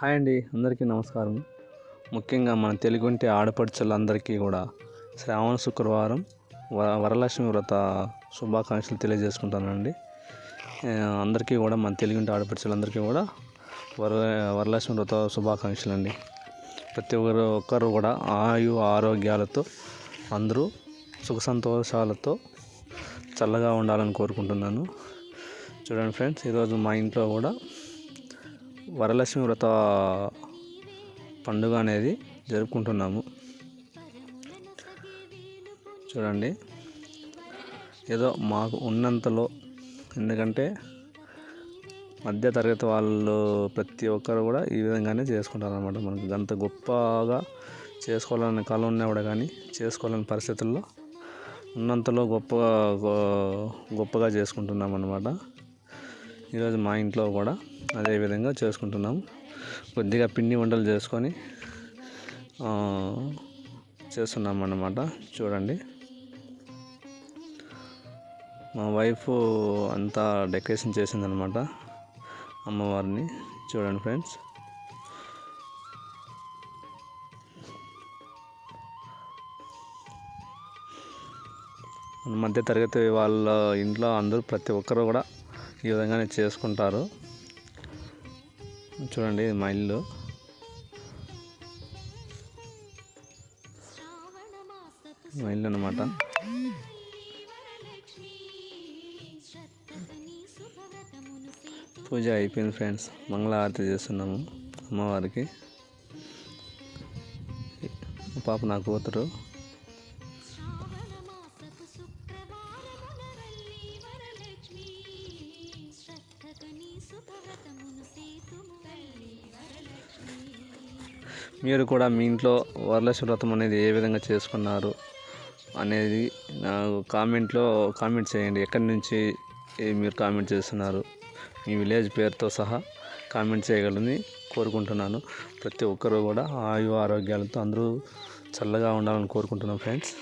Hi అండి అందరికీ నమస్కారం. ముఖ్యంగా మన తెలుగుంటి ఆడపడుచులందరికీ కూడా శ్రావణ శుక్రవారం వ వరలక్ష్మి వ్రత శుభాకాంక్షలు తెలియజేసుకుంటానండి. అందరికీ కూడా మన తెలుగుంటి ఆడపడుచులందరికీ కూడా వర వరలక్ష్మి వ్రత శుభాకాంక్షలు అండి ప్రతి ఒక్కరు ఒక్కరు కూడా ఆయు ఆరోగ్యాలతో అందరూ సుఖ సంతోషాలతో చల్లగా ఉండాలని కోరుకుంటున్నాను. చూడండి ఫ్రెండ్స్ ఈరోజు మా ఇంట్లో కూడా వరలక్ష్మి వ్రత పండుగ అనేది జరుపుకుంటున్నాము. చూడండి. ఏదో మాకు ఉన్నంతలో ఎందుకంటే మధ్య తరగతి వాళ్ళు ప్రతి ఒక్కరు కూడా ఈ విధంగానే చేసుకుంటారు అనమాట మనకు అంత గొప్పగా చేసుకోవాలనే కాలం ఉన్నవాడు కూడా కానీ చేసుకోవాలని పరిస్థితుల్లో ఉన్నంతలో గొప్పగా గొప్పగా చేసుకుంటున్నాం అనమాట ఈరోజు మా ఇంట్లో కూడా అదేవిధంగా చేసుకుంటున్నాం. కొద్దిగా పిండి వంటలు చేసుకొని చేస్తున్నాం అన్నమాట చూడండి. మా వైఫ్ అంతా డెకరేషన్ చేసిందనమాట అమ్మవారిని. చూడండి ఫ్రెండ్స్. మధ్య తరగతి వాళ్ళ ఇంట్లో అందరూ ప్రతి ఒక్కరు కూడా ఈ విధంగానే చేసుకుంటారు. చూడండి ఇది మా ఇల్లు. మా ఇల్లు అనమాట పూజ అయిపోయింది ఫ్రెండ్స్. మంగళహారతి చేస్తున్నాము అమ్మవారికి. పాప నా కూతురు మీరు కూడా మీ ఇంట్లో వరలక్ష్మి వ్రతం అనేది ఏ విధంగా చేసుకున్నారు అనేది నాకు కామెంట్లో కామెంట్ చేయండి. ఎక్కడి నుంచి మీరు కామెంట్ చేస్తున్నారు? మీ విలేజ్ పేరుతో సహా కామెంట్ చేయగలని కోరుకుంటున్నాను. ప్రతి ఒక్కరూ కూడా ఆయు ఆరోగ్యాలతో అందరూ చల్లగా ఉండాలని కోరుకుంటున్నాను ఫ్రెండ్స్.